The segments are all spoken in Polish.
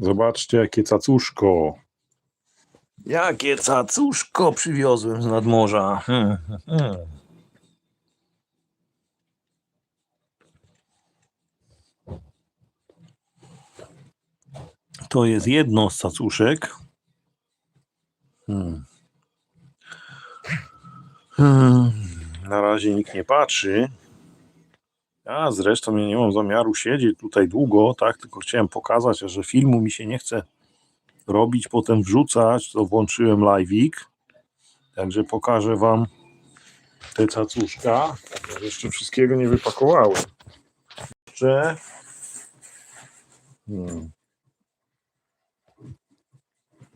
Zobaczcie, jakie cacuszko. Jakie cacuszko przywiozłem z nadmorza. Hmm, hmm. To jest jedno z cacuszek. Hmm. Na razie nikt nie patrzy. Ja zresztą ja nie mam zamiaru siedzieć tutaj długo, tak? Tylko chciałem pokazać, że filmu mi się nie chce robić, potem wrzucać, to włączyłem live'ik. Także pokażę wam te cacuszka. Jeszcze wszystkiego nie wypakowałem. Jeszcze. Hmm.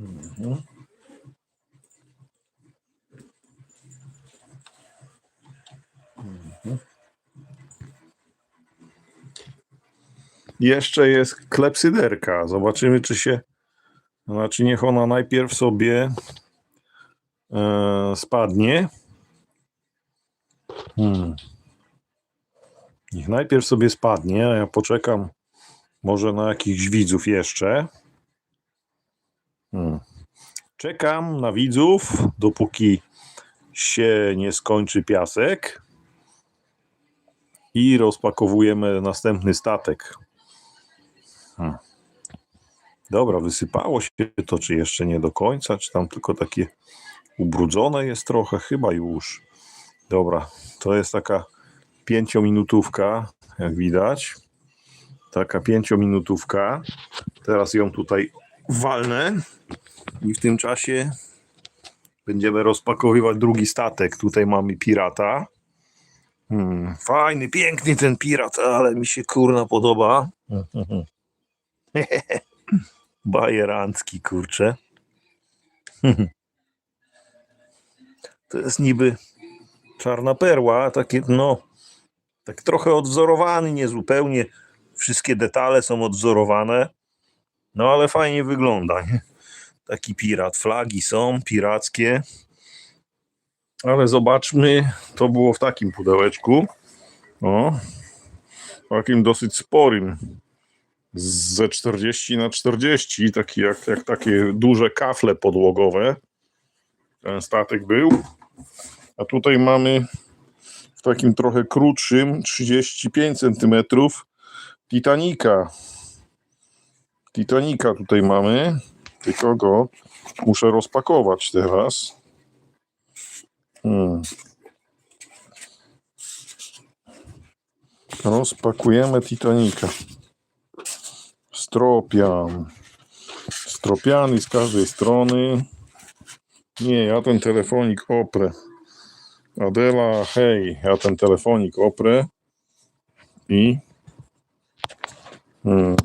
Mhm. Jeszcze jest klepsyderka. Zobaczymy, czy się znaczy, niech ona najpierw sobie e, spadnie. Hmm. Niech najpierw sobie spadnie, a ja poczekam może na jakichś widzów jeszcze. Hmm. Czekam na widzów, dopóki się nie skończy piasek. I rozpakowujemy następny statek. Hmm. Dobra, wysypało się to, czy jeszcze nie do końca, czy tam tylko takie ubrudzone jest trochę, chyba już. Dobra, to jest taka pięciominutówka, jak widać. Taka pięciominutówka. Teraz ją tutaj walnę i w tym czasie będziemy rozpakowywać drugi statek. Tutaj mamy pirata. Hmm, fajny, piękny ten pirat, ale mi się kurna podoba. Bajerancki, kurczę. To jest niby czarna perła, takie no, tak trochę odwzorowany, niezupełnie. Wszystkie detale są odwzorowane, no ale fajnie wygląda, nie? Taki pirat, flagi są pirackie. Ale zobaczmy, to było w takim pudełeczku. O, takim dosyć sporym ze 40 na 40, taki jak, jak takie duże kafle podłogowe. Ten statek był. A tutaj mamy w takim trochę krótszym 35 cm Titanica. Titanica tutaj mamy, tylko go muszę rozpakować teraz. Hmm. Rozpakujemy Titanica. Stropian. Stropiany z każdej strony. Nie, ja ten telefonik oprę. Adela, hej, ja ten telefonik oprę i hmm,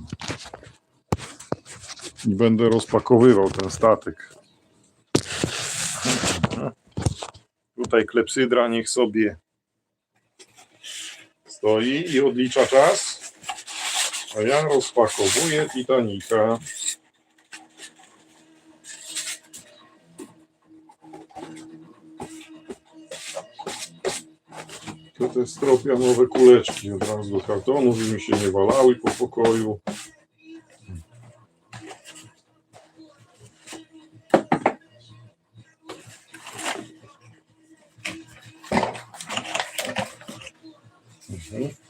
i będę rozpakowywał ten statek. Tutaj klepsydra niech sobie stoi i odlicza czas. A ja rozpakowuję Titanica. To te stropianowe kuleczki od razu do kartonu, żeby mi się nie walały po pokoju. Mhm.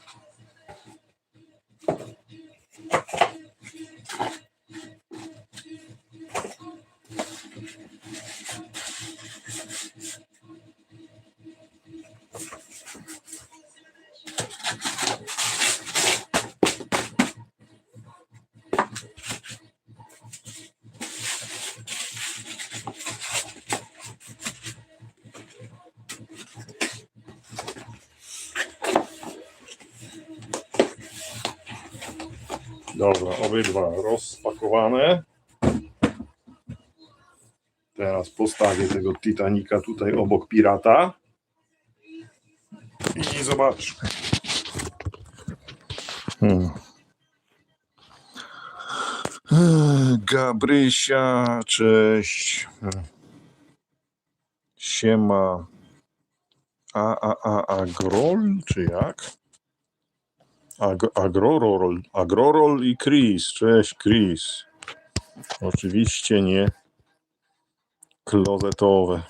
Dobra, obydwa rozpakowane. Teraz postawię tego Titanika tutaj obok pirata. I zobacz. Hmm. Gabrysia, cześć. Siema. A, a, a, agrol, czy jak? Ag, agrorol, agrorol i Chris. Cześć, Chris. Oczywiście nie klozetowe.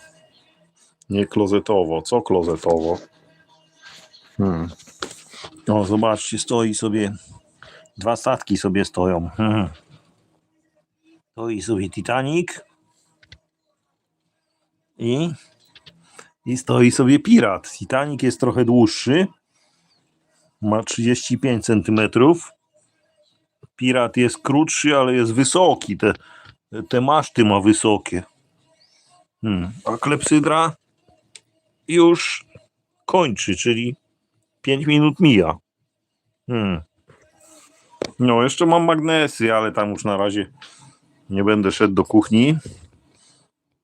Nie klozetowo. Co klozetowo? Hmm. O, zobaczcie, stoi sobie, dwa statki sobie stoją. Hmm. Stoi sobie Titanic i, i stoi sobie Pirat. Titanic jest trochę dłuższy, ma 35 cm. Pirat jest krótszy, ale jest wysoki. Te, te maszty ma wysokie. Hmm. A klepsydra już kończy, czyli 5 minut mija. Hmm. No, jeszcze mam magnesy, ale tam już na razie nie będę szedł do kuchni.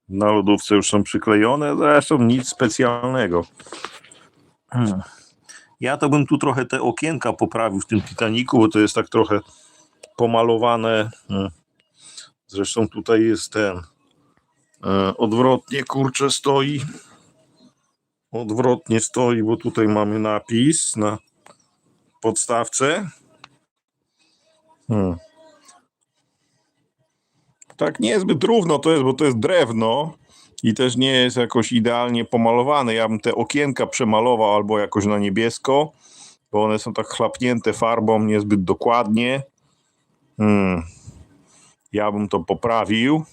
Na lodówce już są przyklejone, zresztą nic specjalnego. Hmm. Ja to bym tu trochę te okienka poprawił w tym Titaniku, bo to jest tak trochę pomalowane. Hmm. Zresztą tutaj jest ten e, odwrotnie, kurczę, stoi odwrotnie stoi, bo tutaj mamy napis na podstawce. Hmm. Tak niezbyt równo to jest, bo to jest drewno i też nie jest jakoś idealnie pomalowane. Ja bym te okienka przemalował albo jakoś na niebiesko, bo one są tak chlapnięte farbą niezbyt dokładnie. Hmm. Ja bym to poprawił.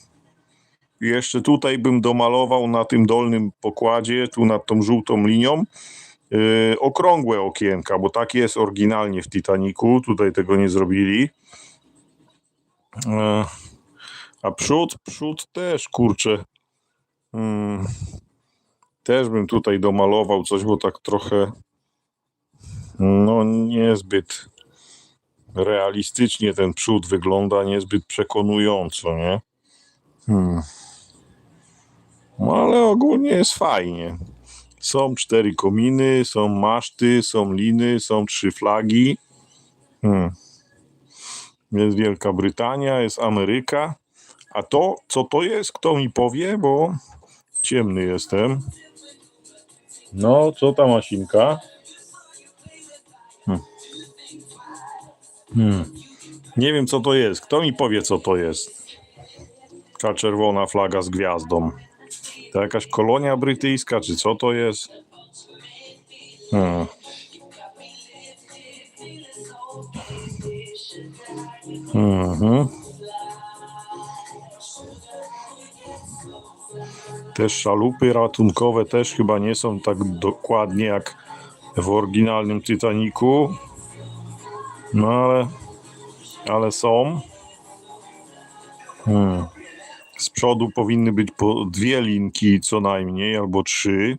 I jeszcze tutaj bym domalował na tym dolnym pokładzie, tu nad tą żółtą linią, yy, okrągłe okienka, bo tak jest oryginalnie w Titaniku. Tutaj tego nie zrobili. Yy, a przód, przód też, kurczę. Mm, też bym tutaj domalował coś, bo tak trochę no niezbyt realistycznie ten przód wygląda, niezbyt przekonująco, nie? Hmm. No ale ogólnie jest fajnie. Są cztery kominy, są maszty, są liny, są trzy flagi. Hmm. Jest Wielka Brytania, jest Ameryka. A to, co to jest, kto mi powie, bo ciemny jestem. No, co tam Asinka? Hmm. Hmm. Nie wiem, co to jest. Kto mi powie, co to jest? Ta czerwona flaga z gwiazdą. To jakaś kolonia brytyjska, czy co to jest? Hmm. Mhm. Te szalupy ratunkowe też chyba nie są tak dokładnie jak w oryginalnym Titaniku. No ale, ale są. Hmm. Z przodu powinny być po dwie linki co najmniej, albo trzy.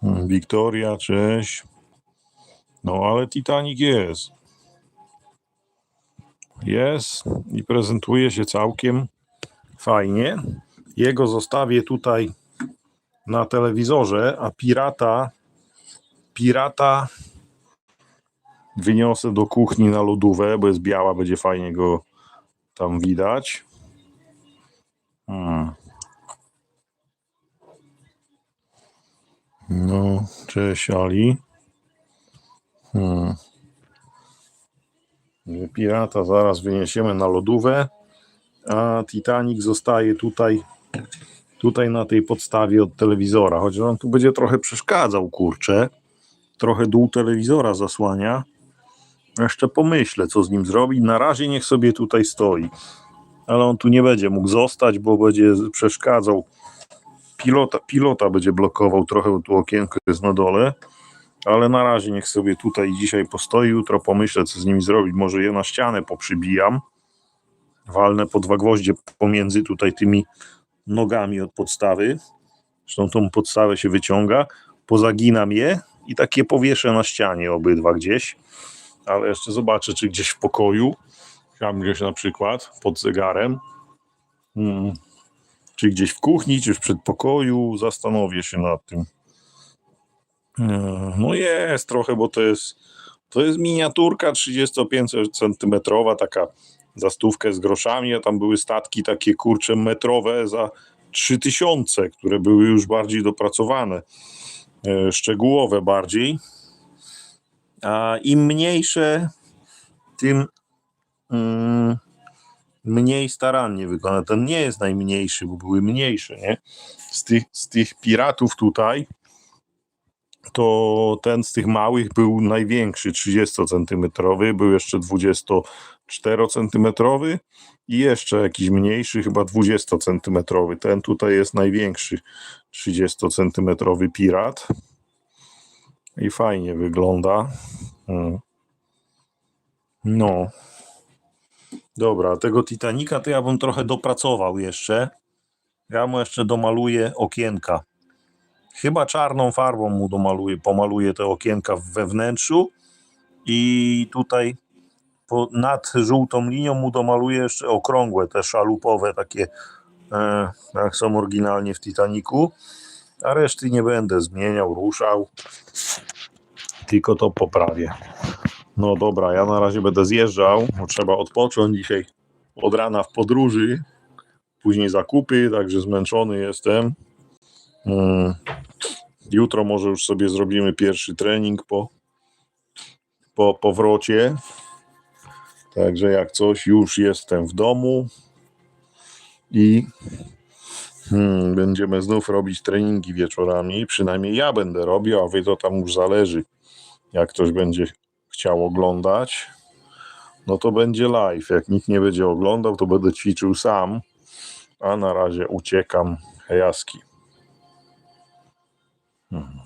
Hmm, Wiktoria, cześć. No ale Titanic jest. Jest i prezentuje się całkiem fajnie. Jego zostawię tutaj na telewizorze, a pirata pirata wyniosę do kuchni na lodówę, bo jest biała, będzie fajnie go tam widać. Hmm. No, cześć Ali. Hmm. Pirata zaraz wyniesiemy na lodówę, a Titanic zostaje tutaj, tutaj na tej podstawie od telewizora, chociaż on tu będzie trochę przeszkadzał, kurczę. Trochę dół telewizora zasłania. Jeszcze pomyślę, co z nim zrobić. Na razie niech sobie tutaj stoi. Ale on tu nie będzie mógł zostać, bo będzie przeszkadzał. Pilota, pilota będzie blokował trochę, tu okienko jest na dole. Ale na razie niech sobie tutaj dzisiaj postoi. Jutro pomyślę, co z nimi zrobić. Może je na ścianę poprzybijam. Walnę po dwa gwoździe pomiędzy tutaj tymi nogami od podstawy. Zresztą tą podstawę się wyciąga. Pozaginam je i takie powieszę na ścianie obydwa gdzieś. Ale jeszcze zobaczę, czy gdzieś w pokoju. Tam gdzieś na przykład pod zegarem. Hmm. Czy gdzieś w kuchni, czy w przedpokoju. Zastanowię się nad tym. No jest trochę, bo to jest to jest miniaturka 35 centymetrowa, taka za stówkę z groszami, a tam były statki takie kurcze metrowe za 3000, które były już bardziej dopracowane, e, szczegółowe bardziej. A im mniejsze, tym mm, mniej starannie wykonane. Ten nie jest najmniejszy, bo były mniejsze, nie? Z tych, z tych piratów tutaj, to ten z tych małych był największy, 30-centymetrowy, był jeszcze 24-centymetrowy i jeszcze jakiś mniejszy, chyba 20-centymetrowy. Ten tutaj jest największy, 30-centymetrowy pirat. I fajnie wygląda. Mm. No. Dobra, tego Titanika to ja bym trochę dopracował jeszcze. Ja mu jeszcze domaluję okienka. Chyba czarną farbą mu domaluję, pomaluję te okienka we wnętrzu i tutaj po, nad żółtą linią mu domaluję jeszcze okrągłe, te szalupowe takie, e, jak są oryginalnie w Titaniku. A reszty nie będę zmieniał, ruszał, tylko to poprawię. No dobra, ja na razie będę zjeżdżał, bo trzeba odpocząć dzisiaj od rana w podróży, później zakupy, także zmęczony jestem. Mm. Jutro może już sobie zrobimy pierwszy trening po, po powrocie. Także jak coś, już jestem w domu i hmm, będziemy znów robić treningi wieczorami. Przynajmniej ja będę robił, a wy to tam już zależy, jak ktoś będzie chciał oglądać, no to będzie live. Jak nikt nie będzie oglądał, to będę ćwiczył sam, a na razie uciekam. Hejaski. Mhm.